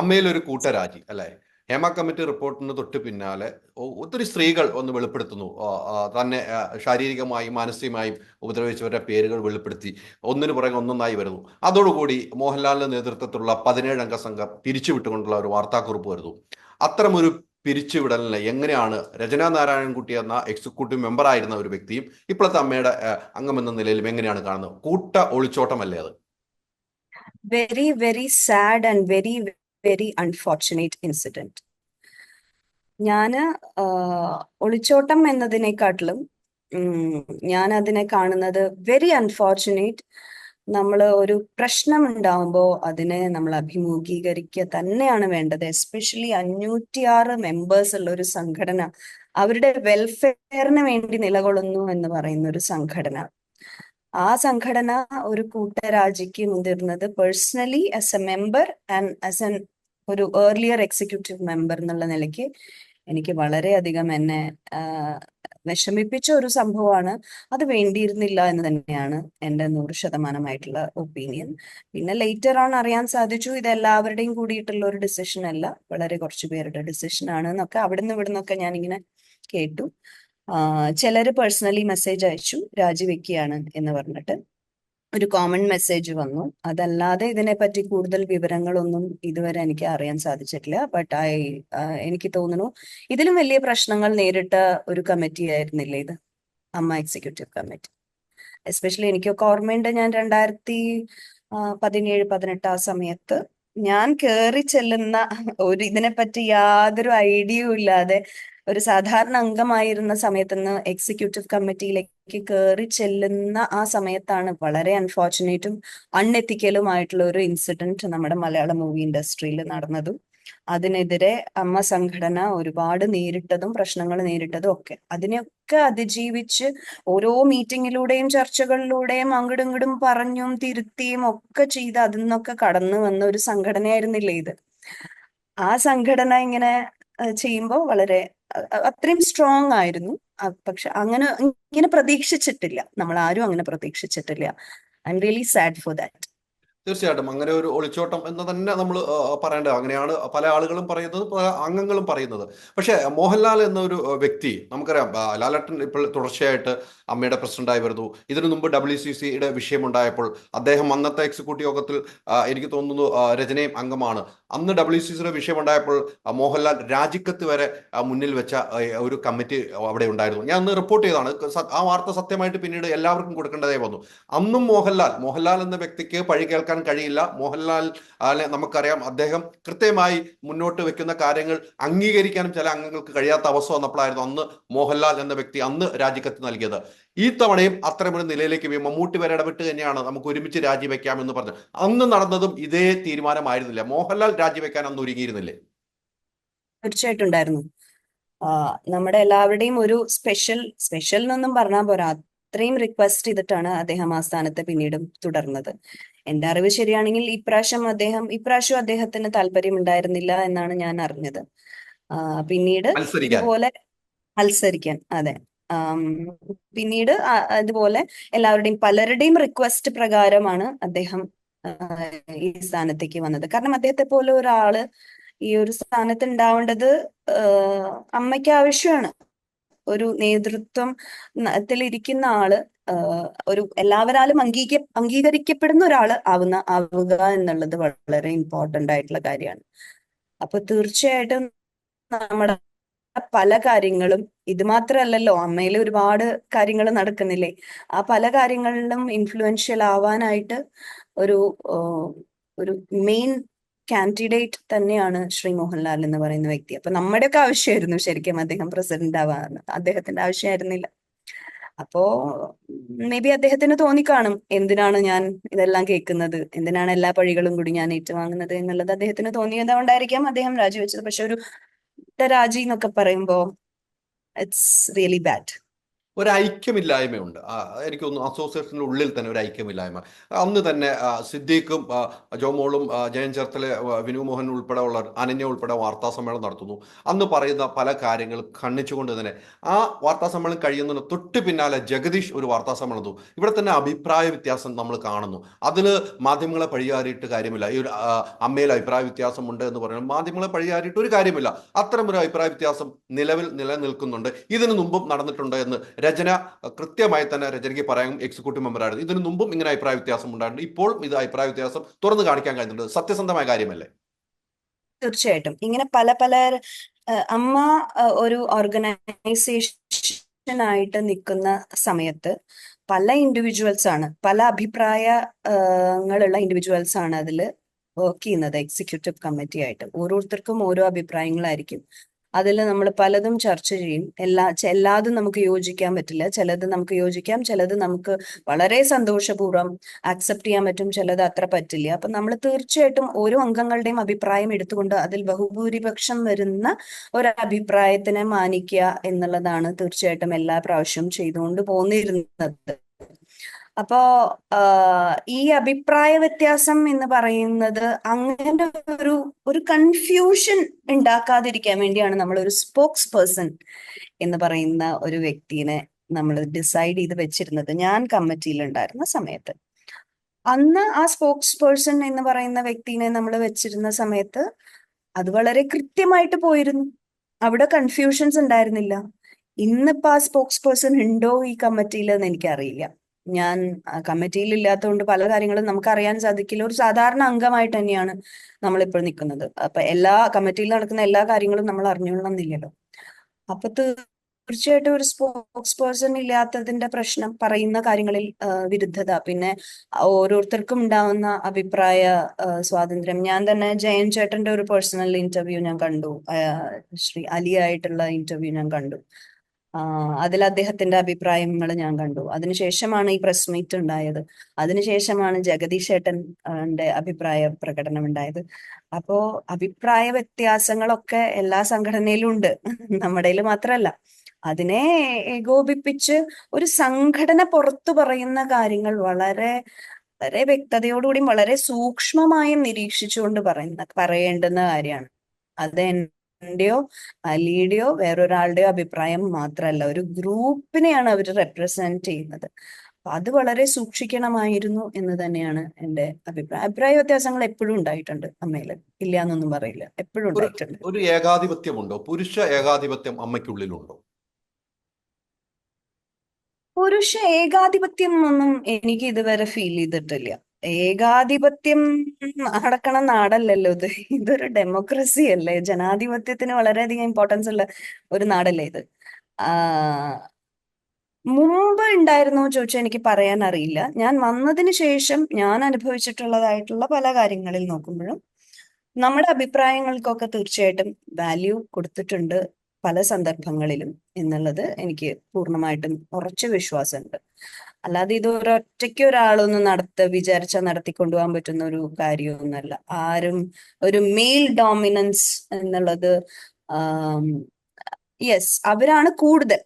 അമ്മയിലൊരു കൂട്ടരാജി അല്ലേ? ഹേമ കമ്മിറ്റി റിപ്പോർട്ടിന് തൊട്ട് പിന്നാലെ ഒത്തിരി സ്ത്രീകൾ ഒന്ന് വെളിപ്പെടുത്തുന്നു. തന്നെ ശാരീരികമായും മാനസികമായും ഉപദ്രവിച്ചവരുടെ പേരുകൾ വെളിപ്പെടുത്തി. ഒന്നിനു പുറകെ ഒന്നൊന്നായി വരുന്നു. അതോടുകൂടി മോഹൻലാലിന്റെ നേതൃത്വത്തിലുള്ള പതിനേഴ് അംഗ സംഘം പിരിച്ചുവിട്ടുകൊണ്ടുള്ള ഒരു വാർത്താക്കുറിപ്പ് വരുന്നു. അത്തരമൊരു പിരിച്ചുവിടലിനെ എങ്ങനെയാണ് രചനാ നാരായണൻകുട്ടി എന്ന എക്സിക്യൂട്ടീവ് മെമ്പർ ആയിരുന്ന ഒരു വ്യക്തിയും ഇപ്പോഴത്തെ അമ്മയുടെ അംഗമെന്ന നിലയിലും എങ്ങനെയാണ് കാണുന്നത്? കൂട്ട ഒളിച്ചോട്ടമല്ലേ അത്? Very very sad and very, very unfortunate incident. ഞാൻ ഒളിച്ചോട്ടം എന്നതിനെക്കാട്ടിലും ഞാൻ അതിനെ കാണുന്നത് വെരി അൺഫോർച്ചുനേറ്റ് നമ്മൾ ഒരു പ്രശ്നം ഉണ്ടാവുമ്പോൾ അതിനെ നമ്മൾ അഭിമുഖീകരിക്കുക തന്നെയാണ് വേണ്ടത്. എസ്പെഷ്യലി അഞ്ഞൂറ്റിയാറ് മെമ്പേഴ്സ് ഉള്ള ഒരു സംഘടന അവരുടെ വെൽഫെയറിന് വേണ്ടി നിലകൊള്ളുന്നു എന്ന് പറയുന്ന ഒരു സംഘടന. ആ സംഘടന ഒരു കൂട്ടരാജിക്ക് മുതിർന്നത് personally as a member and as an ഒരു ഏർലിയർ എക്സിക്യൂട്ടീവ് മെമ്പർ എന്നുള്ള നിലയ്ക്ക് എനിക്ക് വളരെയധികം എന്നെ വിഷമിപ്പിച്ച ഒരു സംഭവമാണ്. അത് വേണ്ടിയിരുന്നില്ല എന്ന് തന്നെയാണ് എന്റെ നൂറ് ശതമാനമായിട്ടുള്ള ഒപ്പീനിയൻ പിന്നെ ലേറ്റർ ആണ് അറിയാൻ സാധിച്ചു ഇത് എല്ലാവരുടെയും കൂടിയിട്ടുള്ള ഒരു ഡിസിഷൻ അല്ല. വളരെ കുറച്ച് പേരുടെ ഡിസിഷൻ ആണ് എന്നൊക്കെ അവിടുന്ന് ഇവിടുന്നൊക്കെ ഞാനിങ്ങനെ കേട്ടു. ചിലർ പേഴ്സണലി മെസ്സേജ് അയച്ചു രാജിവെക്കുകയാണ് എന്ന് പറഞ്ഞിട്ട്. ഒരു കോമൺ മെസ്സേജ് വന്നു. അതല്ലാതെ ഇതിനെപ്പറ്റി കൂടുതൽ വിവരങ്ങളൊന്നും ഇതുവരെ എനിക്ക് അറിയാൻ സാധിച്ചിട്ടില്ല. ബട്ട് ഐ എനിക്ക് തോന്നുന്നു ഇതിലും വലിയ പ്രശ്നങ്ങൾ നേരിട്ട ഒരു കമ്മിറ്റി ആയിരുന്നില്ല ഇത്? അമ്മ എക്സിക്യൂട്ടീവ് കമ്മിറ്റി എസ്പെഷ്യലി എനിക്കൊക്കെ ഓർമ്മയുണ്ട് ഞാൻ രണ്ടായിരത്തി പതിനേഴ് പതിനെട്ട് ആ സമയത്ത് ഞാൻ കയറി ചെല്ലുന്ന ഒരു ഇതിനെപ്പറ്റി യാതൊരു ഐഡിയയും ഇല്ലാതെ ഒരു സാധാരണ അംഗമായിരുന്ന സമയത്ത് നിന്ന് എക്സിക്യൂട്ടീവ് കമ്മിറ്റിയിലേക്ക് കയറി ചെല്ലുന്ന ആ സമയത്താണ് വളരെ അൺഫോർച്ചുനേറ്റും അൺഎത്തിക്കലുമായിട്ടുള്ള ഒരു ഇൻസിഡന്റ് നമ്മുടെ മലയാള മൂവി ഇൻഡസ്ട്രിയിൽ നടന്നതും. അതിനെതിരെ അമ്മ സംഘടന ഒരുപാട് നേരിട്ടതും പ്രശ്നങ്ങൾ നേരിട്ടതും ഒക്കെ. അതിനെയൊക്കെ അതിജീവിച്ച് ഓരോ മീറ്റിങ്ങിലൂടെയും ചർച്ചകളിലൂടെയും അങ്ങടും ഇങ്ങടും പറഞ്ഞും തിരുത്തിയും ഒക്കെ ചെയ്ത് അതിൽ നിന്നൊക്കെ കടന്നു വന്ന ഒരു സംഘടനയായിരുന്നില്ലേ ഇത്. ആ സംഘടന ഇങ്ങനെ ചെയ്യുമ്പോൾ വളരെ അത്രയും സ്ട്രോങ് ആയിരുന്നു. പക്ഷെ അങ്ങനെ ഇങ്ങനെ പ്രതീക്ഷിച്ചിട്ടില്ല. നമ്മൾ ആരും അങ്ങനെ പ്രതീക്ഷിച്ചിട്ടില്ല. I'm really sad for that തീർച്ചയായിട്ടും. അങ്ങനെ ഒരു ഒളിച്ചോട്ടം എന്ന് തന്നെ നമ്മൾ പറയേണ്ടത്. അങ്ങനെയാണ് പല ആളുകളും പറയുന്നത് പല അംഗങ്ങളും പറയുന്നത്. പക്ഷേ മോഹൻലാൽ എന്നൊരു വ്യക്തി നമുക്കറിയാം ലാലട്ടൻ ഇപ്പോൾ തുടർച്ചയായിട്ട് അമ്മയുടെ പ്രസിഡന്റായി വരുന്നു. ഇതിനു മുമ്പ് ഡബ്ല്യു സി സിയുടെ വിഷയമുണ്ടായപ്പോൾ അദ്ദേഹം അന്നത്തെ എക്സിക്യൂട്ടീവ് യോഗത്തിൽ എനിക്ക് തോന്നുന്നു രചനയും അംഗമാണ്. അന്ന് ഡബ്ല്യു സി സിയുടെ വിഷയം ഉണ്ടായപ്പോൾ മോഹൻലാൽ രാജിക്കത്ത് വരെ മുന്നിൽ വെച്ച ഒരു കമ്മിറ്റി അവിടെ ഉണ്ടായിരുന്നു. ഞാൻ അന്ന് റിപ്പോർട്ട് ചെയ്തതാണ്. ആ വാർത്ത സത്യമായിട്ട് പിന്നീട് എല്ലാവർക്കും കൊടുക്കേണ്ടതായി വന്നു. അന്നും മോഹൻലാൽ മോഹൻലാൽ എന്ന വ്യക്തിക്ക് പഴി കേൾക്കാൻ കഴിയില്ല. മോഹൻലാൽ നമുക്കറിയാം അദ്ദേഹം കൃത്യമായി മുന്നോട്ട് വെക്കുന്ന കാര്യങ്ങൾ അംഗീകരിക്കാനും ചില അംഗങ്ങൾക്ക് കഴിയാത്ത അവസ്ഥ വന്നപ്പോഴായിരുന്നു അന്ന് മോഹൻലാൽ എന്ന വ്യക്തി അന്ന് രാജിക്കത്ത് നൽകിയത്. ഈ തവണയും അത്തരമൊരു നിലയിലേക്ക് വി- മമ്മൂട്ടി വരെ ഇടപെട്ട് തന്നെയാണ് നമുക്ക് ഒരുമിച്ച് രാജിവെക്കാം എന്ന് പറഞ്ഞു അന്ന് നടന്നതും ഇതേ തീരുമാനമായിരുന്നില്ല. മോഹൻലാൽ രാജിവെക്കാൻ അന്ന് ഒരുങ്ങിയിരുന്നില്ലേ? തീർച്ചയായിട്ടും ഉണ്ടായിരുന്നു. നമ്മുടെ എല്ലാവരുടെയും ഒരു സ്പെഷ്യൽ സ്പെഷ്യൽ എന്നൊന്നും പറഞ്ഞാൽ പോരാ. അത്രയും റിക്വസ്റ്റ് ചെയ്തിട്ടാണ് അദ്ദേഹം ആ സ്ഥാനത്ത് പിന്നീടും തുടർന്നത്. എന്റെ അറിവ് ശരിയാണെങ്കിൽ ഇപ്രാവശ്യം അദ്ദേഹം ഇപ്രാവശ്യം അദ്ദേഹത്തിന് താല്പര്യം ഉണ്ടായിരുന്നില്ല എന്നാണ് ഞാൻ അറിഞ്ഞത്. പിന്നീട് ഇതുപോലെ മത്സരിക്കാൻ അതെ. പിന്നീട് അതുപോലെ എല്ലാവരുടെയും പലരുടെയും റിക്വസ്റ്റ് പ്രകാരമാണ് അദ്ദേഹം ഈ സ്ഥാനത്തേക്ക് വന്നത്. കാരണം അദ്ദേഹത്തെ പോലെ ഒരാൾ ഈ ഒരു സ്ഥാനത്ത് ഉണ്ടാവേണ്ടത് അമ്മയ്ക്ക് ആവശ്യമാണ്. ഒരു നേതൃത്വം ഇരിക്കുന്ന ആൾ ഒരു എല്ലാവരാലും അംഗീക അംഗീകരിക്കപ്പെടുന്ന ഒരാൾ ആവുന്ന ആവുക എന്നുള്ളത് വളരെ ഇമ്പോർട്ടന്റ് ആയിട്ടുള്ള കാര്യമാണ്. അപ്പൊ തീർച്ചയായിട്ടും നമ്മുടെ പല കാര്യങ്ങളും ഇത് മാത്രമല്ലല്ലോ അമ്മയിൽ ഒരുപാട് കാര്യങ്ങൾ നടക്കുന്നില്ലേ? ആ പല കാര്യങ്ങളിലും ഇൻഫ്ലുവൻഷ്യൽ ആവാനായിട്ട് ഒരു ഒരു മെയിൻ കാൻഡിഡേറ്റ് തന്നെയാണ് ശ്രീ മോഹൻലാൽ എന്ന് പറയുന്ന വ്യക്തി. അപ്പൊ നമ്മുടെയൊക്കെ ആവശ്യമായിരുന്നു ശരിക്കും അദ്ദേഹം പ്രസിഡന്റ് ആവാൻ. അദ്ദേഹത്തിന്റെ ആവശ്യമായിരുന്നില്ല. അപ്പോ മേ ബി അദ്ദേഹത്തിന് തോന്നിക്കാണും എന്തിനാണ് ഞാൻ ഇതെല്ലാം കേൾക്കുന്നത്? എന്തിനാണ് എല്ലാ പഴികളും കൂടി ഞാൻ ഏറ്റുവാങ്ങുന്നത് എന്നുള്ളത് അദ്ദേഹത്തിന് തോന്നിയതുകൊണ്ടായിരിക്കാം അദ്ദേഹം രാജിവെച്ചത്. പക്ഷെ ഒരു രാജി എന്നൊക്കെ പറയുമ്പോ ഇറ്റ്സ് റിയലി ബാഡ് ഒരു ഐക്യമില്ലായ്മയുണ്ട് എനിക്ക് തോന്നുന്നു അസോസിയേഷന്റെ ഉള്ളിൽ തന്നെ ഒരു ഐക്യമില്ലായ്മ അന്ന് തന്നെ സിദ്ദീഖും ജോമോളും ജയൻ ചേർത്തലെ വിനു മോഹൻ ഉൾപ്പെടെ ഉള്ള അനന്യ ഉൾപ്പെടെ വാർത്താ സമ്മേളനം നടത്തുന്നു. അന്ന് പറയുന്ന പല കാര്യങ്ങളും ഖണ്ഡിച്ചുകൊണ്ട് തന്നെ. ആ വാർത്താ സമ്മേളനം കഴിയുന്നതിന് തൊട്ട് പിന്നാലെ ജഗദീഷ് ഒരു വാർത്താ സമ്മേളനം. ഇവിടെ തന്നെ അഭിപ്രായ വ്യത്യാസം നമ്മൾ കാണുന്നു. അതിൽ മാധ്യമങ്ങളെ പഴിയാറിയിട്ട് കാര്യമില്ല. ഈ ഒരു അമ്മയിൽ അഭിപ്രായ വ്യത്യാസമുണ്ട് എന്ന് പറയുന്നത് മാധ്യമങ്ങളെ പഴിയാറിയിട്ട് ഒരു കാര്യമില്ല. അത്തരം ഒരു അഭിപ്രായ വ്യത്യാസം നിലവിൽ നിലനിൽക്കുന്നുണ്ട്. ഇതിനു മുമ്പും നടന്നിട്ടുണ്ട് എന്ന് രചന കൃത്യമായി തന്നെ രചനയ്ക്ക് പറയാൻ എക്സിക്യൂട്ടീവ് മെമ്പറായിരുന്നു ഇതിനു മുമ്പും ഇങ്ങനെ അഭിപ്രായ വ്യത്യാസം ഉണ്ടായിരുന്നു ഇപ്പോൾ ഇത് അഭിപ്രായ വ്യത്യാസം തുറന്നു കാണിക്കാൻ കഴിയുന്നുണ്ട് സത്യസന്ധമായ കാര്യമല്ലേ? തീർച്ചയായിട്ടും. ഇങ്ങനെ പല പല അമ്മ ഒരു ഓർഗനൈസേഷൻ ആയിട്ട് നിൽക്കുന്ന സമയത്ത് പല ഇൻഡിവിജ്വൽസ് ആണ് പല അഭിപ്രായങ്ങളുള്ള ഇൻഡിവിജ്വൽസ് ആണ് അതിൽ വർക്ക് ചെയ്യുന്നത് എക്സിക്യൂട്ടീവ് കമ്മിറ്റി ആയിട്ട്. ഓരോരുത്തർക്കും ഓരോ അഭിപ്രായങ്ങളായിരിക്കും. അതിൽ നമ്മൾ പലതും ചർച്ച ചെയ്യും. എല്ലാ എല്ലാതും നമുക്ക് യോജിക്കാൻ പറ്റില്ല. ചിലത് നമുക്ക് യോജിക്കാം ചിലത് നമുക്ക് വളരെ സന്തോഷപൂർവം ആക്സെപ്റ്റ് ചെയ്യാൻ പറ്റും ചിലത് അത്ര പറ്റില്ല. അപ്പൊ നമ്മൾ തീർച്ചയായിട്ടും ഓരോ അംഗങ്ങളുടെയും അഭിപ്രായം എടുത്തുകൊണ്ട് അതിൽ ബഹുഭൂരിപക്ഷം വരുന്ന ഒരഭിപ്രായത്തിനെ മാനിക്കുക എന്നുള്ളതാണ് തീർച്ചയായിട്ടും എല്ലാ പ്രാവശ്യവും ചെയ്തുകൊണ്ട് പോന്നിരുന്നത്. അപ്പോ ഈ അഭിപ്രായ വ്യത്യാസം എന്ന് പറയുന്നത് അങ്ങനെ ഒരു ഒരു കൺഫ്യൂഷൻ ഉണ്ടാക്കാതിരിക്കാൻ വേണ്ടിയാണ് നമ്മൾ ഒരു സ്പോക്സ് പേഴ്സൺ എന്ന് പറയുന്ന ഒരു വ്യക്തിനെ നമ്മൾ ഡിസൈഡ് ചെയ്ത് വെച്ചിരുന്നത്. ഞാൻ കമ്മിറ്റിയിൽ ഉണ്ടായിരുന്ന സമയത്ത്. അന്ന് ആ സ്പോക്സ് പേഴ്സൺ എന്ന് പറയുന്ന വ്യക്തിനെ നമ്മൾ വെച്ചിരുന്ന സമയത്ത് അത് വളരെ കൃത്യമായിട്ട് പോയിരുന്നു. അവിടെ കൺഫ്യൂഷൻസ് ഉണ്ടായിരുന്നില്ല. ഇന്നിപ്പോ ആ സ്പോക്സ് പേഴ്സൺ ഉണ്ടോ ഈ കമ്മിറ്റിയിൽ എന്ന് എനിക്കറിയില്ല. ഞാൻ കമ്മിറ്റിയിൽ ഇല്ലാത്തതുകൊണ്ട് പല കാര്യങ്ങളും നമുക്ക് അറിയാൻ സാധിക്കില്ല. ഒരു സാധാരണ അംഗമായിട്ട് തന്നെയാണ് നമ്മൾ ഇപ്പോൾ നിൽക്കുന്നത്. അപ്പൊ എല്ലാ കമ്മിറ്റിയിൽ നടക്കുന്ന എല്ലാ കാര്യങ്ങളും നമ്മൾ അറിഞ്ഞുകൊള്ളണമെന്നില്ലല്ലോ. അപ്പൊ തീർച്ചയായിട്ടും ഒരു സ്പോക്സ് പേഴ്സൺ ഇല്ലാത്തതിന്റെ പ്രശ്നം പറയുന്ന കാര്യങ്ങളിൽ വിരുദ്ധത. പിന്നെ ഓരോരുത്തർക്കും ഉണ്ടാവുന്ന അഭിപ്രായ സ്വാതന്ത്ര്യം. ഞാൻ തന്നെ ജയൻ ചേട്ടന്റെ ഒരു പേഴ്സണൽ ഇന്റർവ്യൂ ഞാൻ കണ്ടു. ശ്രീ അലിയായിട്ടുള്ള ഇന്റർവ്യൂ ഞാൻ കണ്ടു. അതിൽ അദ്ദേഹത്തിന്റെ അഭിപ്രായങ്ങൾ ഞാൻ കണ്ടു. അതിനുശേഷമാണ് ഈ പ്രസ് മീറ്റ് ഉണ്ടായത്. അതിനുശേഷമാണ് ജഗദീഷ് ഏട്ടന്റെ അഭിപ്രായ പ്രകടനം ഉണ്ടായത്. അപ്പോ അഭിപ്രായ വ്യത്യാസങ്ങളൊക്കെ എല്ലാ സംഘടനയിലും ഉണ്ട്. നമ്മുടെ മാത്രമല്ല അതിനെ ഏകോപിപ്പിച്ച് ഒരു സംഘടന പുറത്തു പറയുന്ന കാര്യങ്ങൾ വളരെ വളരെ വ്യക്തതയോടുകൂടിയും വളരെ സൂക്ഷ്മമായും നിരീക്ഷിച്ചുകൊണ്ട് പറയുന്ന പറയേണ്ടുന്ന കാര്യമാണ്. അത് എന്റെയോ അലിയുടെയോ വേറൊരാളുടെയോ അഭിപ്രായം മാത്രമല്ല ഒരു ഗ്രൂപ്പിനെയാണ് അവർ റെപ്രസെന്റ് ചെയ്യുന്നത്. അപ്പൊ അത് വളരെ സൂക്ഷിക്കണമായിരുന്നു എന്ന് തന്നെയാണ് എന്റെ അഭിപ്രായം. അഭിപ്രായ വ്യത്യാസങ്ങൾ എപ്പോഴും ഉണ്ടായിട്ടുണ്ട് അമ്മയിൽ. ഇല്ല എന്നൊന്നും പറയില്ല. എപ്പോഴും ഉണ്ടായിട്ടുണ്ട്. ഒരു ഏകാധിപത്യമുണ്ടോ? പുരുഷ ഏകാധിപത്യം അമ്മയ്ക്കുള്ളിലുണ്ടോ? പുരുഷ ഏകാധിപത്യം ഒന്നും എനിക്ക് ഇതുവരെ ഫീൽ ചെയ്തിട്ടില്ല. ഏകാധിപത്യം നടക്കണ നാടല്ലല്ലോ ഇത്. ഇതൊരു ഡെമോക്രസി അല്ലേ? ജനാധിപത്യത്തിന് വളരെയധികം ഇമ്പോർട്ടൻസ് ഉള്ള ഒരു നാടല്ലേ ഇത്. മുമ്പ് ഉണ്ടായിരുന്നോ ചോദിച്ചാൽ എനിക്ക് പറയാൻ അറിയില്ല. ഞാൻ വന്നതിന് ശേഷം ഞാൻ അനുഭവിച്ചിട്ടുള്ളതായിട്ടുള്ള പല കാര്യങ്ങളിൽ നോക്കുമ്പോഴും നമ്മുടെ അഭിപ്രായങ്ങൾക്കൊക്കെ തീർച്ചയായിട്ടും വാല്യൂ കൊടുത്തിട്ടുണ്ട് പല സന്ദർഭങ്ങളിലും എന്നുള്ളത് എനിക്ക് പൂർണമായിട്ടും ഉറച്ച വിശ്വാസമുണ്ട്. അല്ലാതെ ഇത് ഒരൊറ്റയ്ക്ക് ഒരാളൊന്നും നടത്ത വിചാരിച്ചാൽ നടത്തിക്കൊണ്ടുപോകാൻ പറ്റുന്ന ഒരു കാര്യമൊന്നുമല്ല. ആരും ഒരു മെയിൽ ഡോമിനൻസ് എന്നുള്ളത് യെസ് അവരാണ് കൂടുതൽ.